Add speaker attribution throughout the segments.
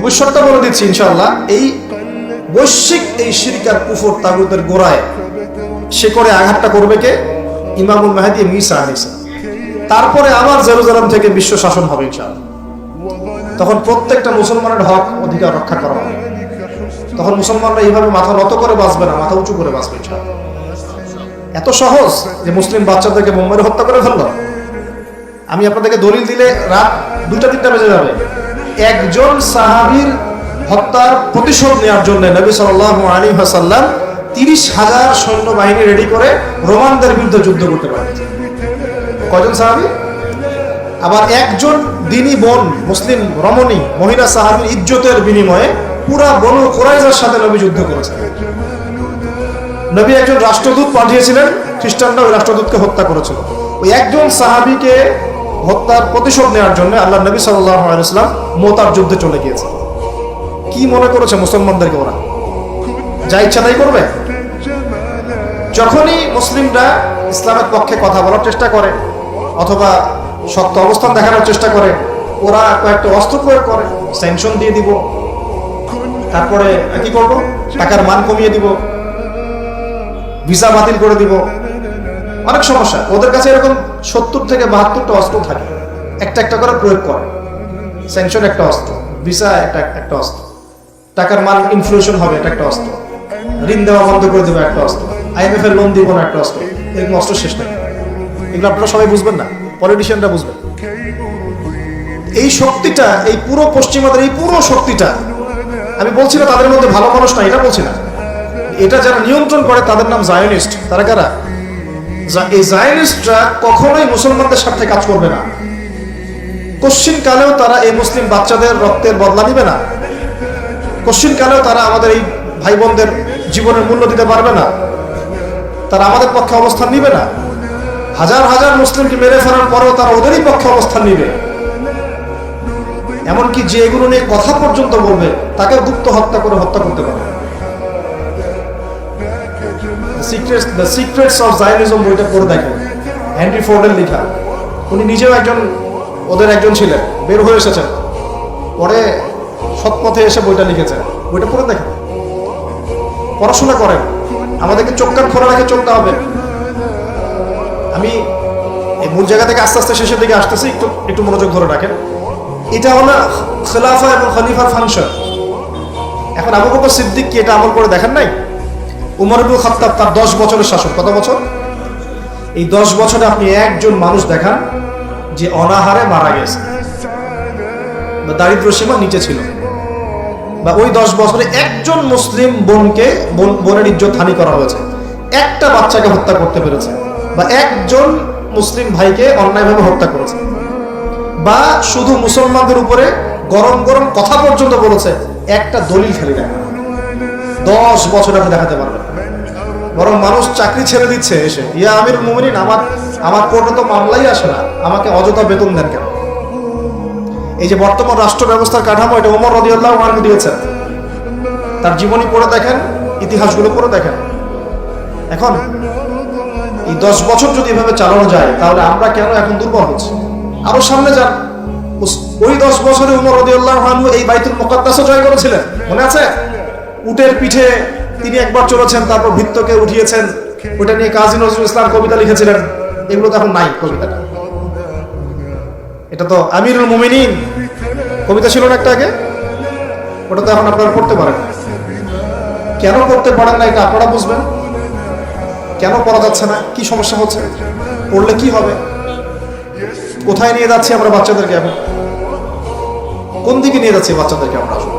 Speaker 1: ভবিষ্যৎটা বলে দিচ্ছি ইনশাল্লাহ এই বৈশ্বিক এই শিরকার কুফর তাগুতের গোড়ায় সে করে আঘাতটা করবে কে? ইমামুল মাহাদি মিসা আলিসা তারপরে আবার জেরুজালাম থেকে বিশ্ব শাসন হবে, ইনশাআল্লাহ। তখন প্রত্যেকটা মুসলমানের হক অধিকার রক্ষা করা হবে। তখন মুসলমানরা এইভাবে মাথা নত করে বাঁচবে না, মাথা উঁচু করে বাঁচবে এত সহজ যে মুসলিম বাচ্চাদেরকে বোম্বাইরে হত্যা করে ফেলল? আমি আপনাদেরকে দলিল দিলে রাত দুটা তিনটা বেজে যাবে। একজন সাহাবীর হত্যার প্রতিশোধ নেওয়ার জন্য নবী সাল আলী হাসাল্লাম তিরিশ হাজার সৈন্যবাহিনী রেডি করে রোমানদের বিরুদ্ধে যুদ্ধ করতে পারে কয়জন সাহাবি? আবার একজন দিনী বোন মুসলিম রমণী মহিলা সাহাবীর ইজ্জতের বিনিময়ে পুরা বনু কোরাইজার সাথে নবী যুদ্ধ করেছেন। নবী একজন রাষ্ট্রদূত পাঠিয়েছিলেন, খ্রিস্টানরা ওই রাষ্ট্রদূতকে হত্যা করেছিল। ওই একজন সাহাবিকে হত্যার প্রতিশোধ নেওয়ার জন্য আল্লাহ নবী সাল্লাম মোতার যুদ্ধে চলে গিয়েছে। কি মনে করেছে মুসলমানদেরকে ওরা? যা ইচ্ছা তাই করবে? যখনই মুসলিমরা ইসলামের পক্ষে কথা বলার চেষ্টা করে, অথবা শক্ত অবস্থান দেখানোর চেষ্টা করে, ওরা কয়েকটা অস্ত্র প্রয়োগ করে স্যাংশন দিয়ে দিব। তারপরে কি করব? টাকার মান কমিয়ে দিব। ভিসা বাতিল করে দিব। অনেক সমস্যা। ওদের কাছে এরকম সত্তর থেকে বাহাত্তরটা অস্ত্র থাকে। একটা একটা করে প্রয়োগ করে। স্যাংশন একটা অস্ত্র ভিসা একটা একটা অস্ত্র, টাকার মান ইনফ্লেশন হবে এটা একটা অস্ত্র, ঋণ দেওয়া বন্ধ করে দেবো একটা অস্ত্র আইএমএফ এর লোন দিব না একটা অস্ত্র, এরকম অস্ত্র শেষ নেই। এগুলো আপনারা সবাই বুঝবেন না পলিটিশিয়ানরা বুঝবেন। এই শক্তিটা, এই পুরো পশ্চিমাদের, এই পুরো শক্তিটা, আমি বলছি না তাদের মধ্যে ভালো মানুষ না এটা বলছি না। এটা যারা নিয়ন্ত্রণ করে তাদের নাম জায়নিস্ট তারা কারা? জায়নিস্টরা কখনোই মুসলমানদের সাথে কাজ করবে না। কশ্চিন কালেও তারা এই মুসলিম বাচ্চাদের রক্তের বদলা নিবে না। কশ্চিন কালেও তারা আমাদের এই ভাই বোনদের জীবনের মূল্য দিতে পারবে না। তারা আমাদের পক্ষে অবস্থান নিবে না। হাজার হাজার মুসলিমকে মেরে ফেলার পরেও তারা ওদেরই পক্ষে অবস্থান নিবে। এমনকি যে এগুলো নিয়ে কথা পর্যন্ত বলবে তাকে গুপ্ত হত্যা করে হত্যা করতে পারে। Secrets the secrets of Zionism বইটা পড়ে দেখেন হ্যানরি ফোর্ডের লেখা। উনি নিজেও একজন, ওদের একজন ছিলেন। বের হয়ে এসেছেন। পরে সৎ পথে এসে বইটা লিখেছেন। বইটা পড়ে দেখেন পড়াশোনা করেন। আমাদেরকে চোখ কান খোলা রেখে চলতে হবে। আমি এই মূল জায়গা থেকে আস্তে আস্তে শেষের দিকে আসতেছি। একটু একটু মনোযোগ ধরে রাখেন। এটা হলো খেলাফা এবং খলিফার ফাংশন এখন আবু বকর সিদ্দিক কি এটা আমল করে দেখেন নাই? উমর ইবুল খাত্তাব তার দশ বছরের শাসন কত বছর? এই দশ বছরে আপনি একজন মানুষ দেখান যে অনাহারে মারা গেছে। বা দারিদ্র সীমা নিচে ছিল। বা ওই দশ বছরে একজন মুসলিম বোনকে বোনের ইজ্জত হানি করা হয়েছে। একটা বাচ্চাকে হত্যা করতে পেরেছে। বা একজন মুসলিম ভাইকে অন্যায়ভাবে হত্যা করেছে। বা শুধু মুসলমানদের উপরে গরম গরম কথা পর্যন্ত বলেছে, একটা দলিল খালি দেখা দশ বছর আপনি দেখাতে পারবেন। বরং মানুষ চাকরি ছেড়ে দিচ্ছে এসে। ইয়া আমির মুমিনিন, আমার আমার কোর্টে তো মামলাই আসে না। আমাকে অযথা বেতন দেন কেন? এই যে বর্তমান রাষ্ট্র ব্যবস্থার কাঠামো, এটা ওমর রদিয়াল্লাহ আনহু দিয়েছেন। তার জীবনী পড়ে দেখেন, ইতিহাসগুলো পড়ে দেখেন। এখন, এই দশ বছর যদি এভাবে চালানো যায়, তাহলে আমরা কেন এখন দুর্বল হচ্ছি? আরও সামনে যান। ওই দশ বছরে উমর রদিয়াল্লাহ আনহু এই বাইতুল মুকাদ্দাসও জয় করেছিলেন। মনে আছে? উটের পিঠে তিনি একবার চলেছেন, তারপর ভিত্তকে উঠিয়েছেন। ওটা নিয়ে কাজী নজরুল ইসলাম কবিতা লিখেছিলেন। এগুলো তো এখন নাই কবিতাটা। এটা তো আমিরুল মুমিনিন। কবিতা ছিল না একটা আগে? ওটা তো এখন আপনারা পড়তে পারেন। কেন পড়তে পারেন না এটা আপনারা বুঝবেন। কেন পড়া যাচ্ছে না? কি সমস্যা হচ্ছে? পড়লে কি হবে? কোথায় নিয়ে যাচ্ছি আমরা বাচ্চাদেরকে এখন? কোন দিকে নিয়ে যাচ্ছি বাচ্চাদেরকে আমরা আসলে?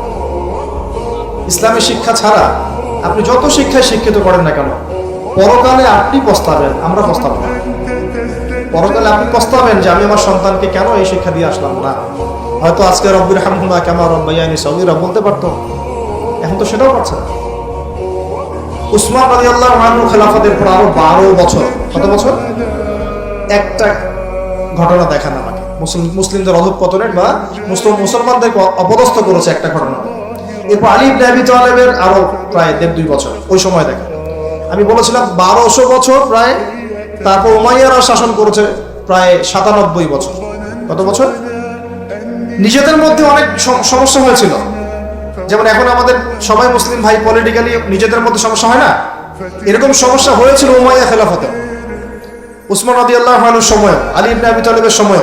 Speaker 1: ইসলামী শিক্ষা ছাড়া আপনি যত শিক্ষায় শিক্ষিত করেন না কেন? পরকালে আপনি পস্তাবেন, আমরা পস্তাব না। পরকালে আপনি পস্তাবেন যে আমি আমার সন্তানকে কেন এই শিক্ষা দিয়ে আসলাম না? হয়তো আজকে রব্বির হামহুমা কেমন রব্বাইয়ানি সৌদিরা বলতে পারতো। এখন তো সেটাও পারছে না। উসমান রাজি আল্লাহ খেলাফতের পর আরও বারো বছর, কত বছর? একটা ঘটনা দেখান আমাকে। মুসলিম মুসলিমদের অধঃপতনের বা মুসলিম মুসলমানদেরকে অপদস্থ করেছে একটা ঘটনা। এরপর আলী ইবনে আবি তালেবের আরও প্রায় দেড় দুই বছর। ওই সময় দেখেন। আমি বলেছিলাম বারোশো বছর প্রায়, তারপর উমাইয়ারা শাসন করেছে প্রায় সাতানব্বই বছর। কত বছর? নিজেদের মধ্যে অনেক সম- সমস্যা হয়েছিল। যেমন এখন আমাদের সবাই মুসলিম ভাই পলিটিক্যালি নিজেদের মধ্যে সমস্যা হয় না? এরকম সমস্যা হয়েছিল উমাইয়া খেলাফতে। উসমান আদি আল্লাহ সময় আলী ইবনে আবি তালেবের সময়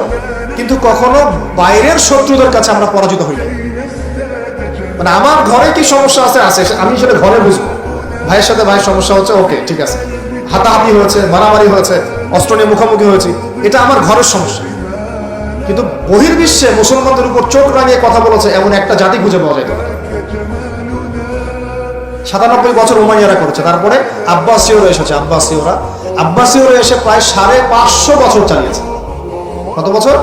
Speaker 1: কিন্তু কখনো বাইরের শত্রুদের কাছে আমরা পরাজিত হই নাই। মানে আমার ঘরে কি সমস্যা আছে? আছে আমি সেটা ঘরে বুঝব। ভাইয়ের সাথে ভাইয়ের সমস্যা হচ্ছে, ওকে, ঠিক আছে। হাতাহাতি হয়েছে, মারামারি হয়েছে, অস্ত্র নিয়ে মুখোমুখি হয়েছি, এটা আমার ঘরের সমস্যা। কিন্তু বহির্বিশ্বে মুসলমানদের উপর চোখ রাঙিয়ে কথা বলেছে, এমন একটা জাতি খুঁজে পাওয়া যায়। সাতানব্বই বছর উমাইয়ারা করেছে, তারপরে আব্বাসীয়রা এসেছে, আব্বাসীয়রা। আব্বাসীয়রা এসে প্রায় সাড়ে পাঁচশো বছর চালিয়েছে। কত বছর?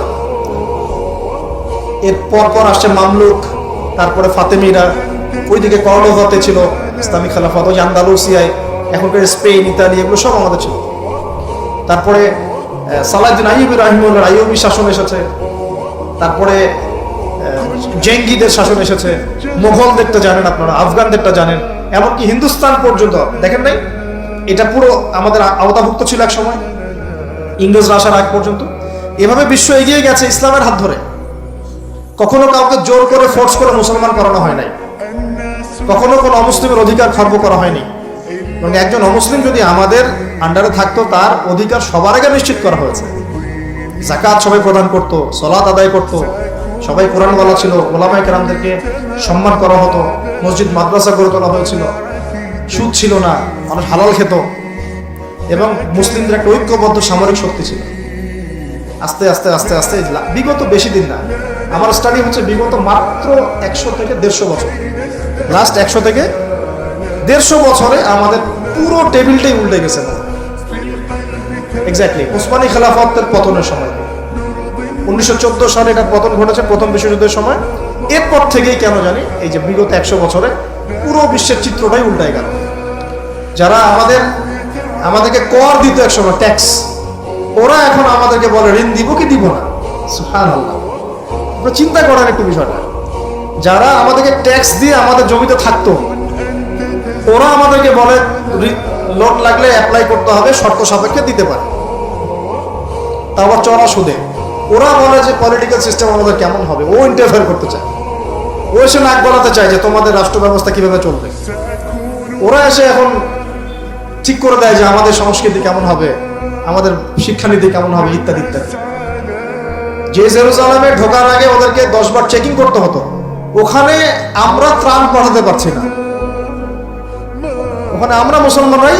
Speaker 1: এর পর আসছে মামলুক তারপরে ফাতেমিরা ওইদিকে কর্ডোভাতে ছিল ইসলামী খেলাফত ওই আন্দালুসিয়ায় এখনকার স্পেন ইতালি এগুলো সব আমাদের ছিল। তারপরে আহ, সালাউদ্দিন আইয়ুবি রাহিমুল্লাহ আইয়ুবি শাসন এসেছে। তারপরে জেঙ্গিদের শাসন এসেছে। মোগলদেরটা জানেন আপনারা আফগানদেরটা জানেন। এমনকি হিন্দুস্তান পর্যন্ত দেখেন নাই? এটা পুরো আমাদের আওতাভুক্ত ছিল এক সময়। ইংরেজরা আসার আগ পর্যন্ত। এভাবে বিশ্ব এগিয়ে গেছে ইসলামের হাত ধরে। কখনো কাউকে জোর করে ফোর্স করে মুসলমান করানো হয় নাই। কখনো কোনো অমুসলিমের অধিকার খর্ব করা হয়নি। এবং একজন অমুসলিম যদি আমাদের আন্ডারে থাকতো, তার অধিকার সবার আগে নিশ্চিত করা হয়েছে। জাকাত সবাই প্রদান করত সলাত আদায় করত, সবাই কোরআন বলা ছিল ওলামাই কেরামদেরকে সম্মান করা হতো, মসজিদ, মাদ্রাসা গড়ে তোলা হয়েছিল। সুদ ছিল না, মানুষ হালাল খেত। এবং মুসলিমদের একটা ঐক্যবদ্ধ সামরিক শক্তি ছিল। আস্তে আস্তে আস্তে আস্তে, বিগত বেশি দিন না আমার স্টাডি হচ্ছে বিগত মাত্র একশো থেকে দেড়শো বছর। লাস্ট একশো থেকে দেড়শো বছরে আমাদের পুরো টেবিলটাই উল্টে গেছে। এক্স্যাক্টলি উসমানী খেলাফতের পতনের সময়। উনিশশো চোদ্দ সালে এটার পতন ঘটেছে, প্রথম বিশ্বযুদ্ধের সময়। এরপর থেকেই কেন জানি এই যে বিগত একশো বছরে পুরো বিশ্বের চিত্রটাই উল্টায় গেল। যারা আমাদের, আমাদেরকে কর দিত এক সময় ট্যাক্স ওরা এখন আমাদেরকে বলে ঋণ দিব কি দিব না? আল্লাহ আপনারা চিন্তা করেন একটু বিষয়টা। যারা আমাদেরকে ট্যাক্স দিয়ে আমাদের জমিতে থাকতো, ওরা আমাদেরকে বলে লোন লাগলে অ্যাপ্লাই করতে হবে, শর্ত সাপেক্ষে দিতে পারে। তা আবার চড়া সুদে। ওরা বলে যে পলিটিক্যাল সিস্টেম আমাদের কেমন হবে? ও ইন্টারফেয়ার করতে চায়। ও এসে নাক গলাতে চায় যে, তোমাদের রাষ্ট্র ব্যবস্থা কীভাবে চলবে? ওরা এসে এখন ঠিক করে দেয় যে, আমাদের সংস্কৃতি কেমন হবে? আমাদের শিক্ষানীতি কেমন হবে? ইত্যাদি ইত্যাদি। যে জেরুজালেমে ঢোকার আগে ওদেরকে দশ বার চেকিং করতে হতো। ওখানে আমরা ত্রাণ পাঠাতে পারছি না। ওখানে আমরা মুসলমানরাই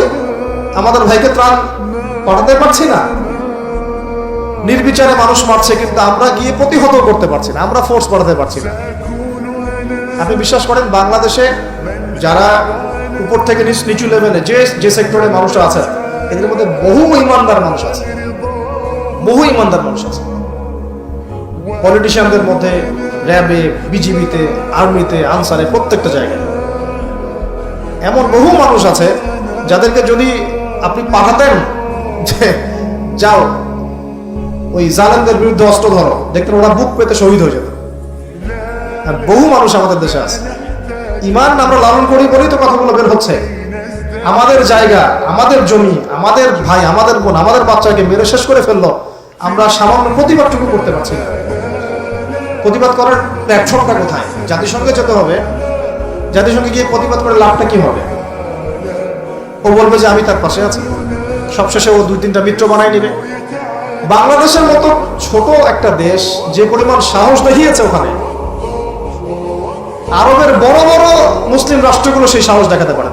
Speaker 1: আমাদের ভাইকে ত্রাণ পাঠাতে পারছি না। নির্বিচারে মানুষ মারছে, কিন্তু আমরা গিয়ে প্রতিহত করতে পারছি না। আমরা ফোর্স পাঠাতে পারছি না। আপনি বিশ্বাস করেন, বাংলাদেশে যারা উপর থেকে নিচু লেভেলে যে যে সেক্টরে মানুষ আছে, এদের মধ্যে বহু ইমানদার মানুষ আছে। বহু ইমানদার মানুষ আছে। পলিটিশিয়ানদের মধ্যে র্যাবে বিজিবিতে আর্মিতে আনসারে প্রত্যেকটা জায়গায়। এমন বহু মানুষ আছে যাদেরকে যদি আপনি পাঠাতেন যে, যাও, ওই জালেমদের বিরুদ্ধে অস্ত্র ধরো, দেখতেন ওরা বুক পেতে শহীদ হয়ে যেত। আর বহু মানুষ আমাদের দেশে আছে। ইমান আমরা লালন করি বলেই তো কথাগুলো বের হচ্ছে। আমাদের জায়গা, আমাদের জমি, আমাদের ভাই, আমাদের বোন, আমাদের বাচ্চাকে মেরে শেষ করে ফেলল, আমরা সামান্য প্রতিবাদটুকু করতে পারছি না। প্রতিবাদ করার প্ল্যাটফর্মটা কোথায়? জাতিসংঘে যেতে হবে। জাতিসংঘে গিয়ে প্রতিবাদ করে লাভটা কি হবে? ও বলবে যে, আমি তার পাশে আছি। সবশেষে ও দুই তিনটা মিত্র বানাই নেবে। বাংলাদেশের মতো ছোট একটা দেশ যে পরিমাণ সাহস দেখিয়েছে ওখানে, আরবের বড় বড় মুসলিম রাষ্ট্রগুলো সেই সাহস দেখাতে পারে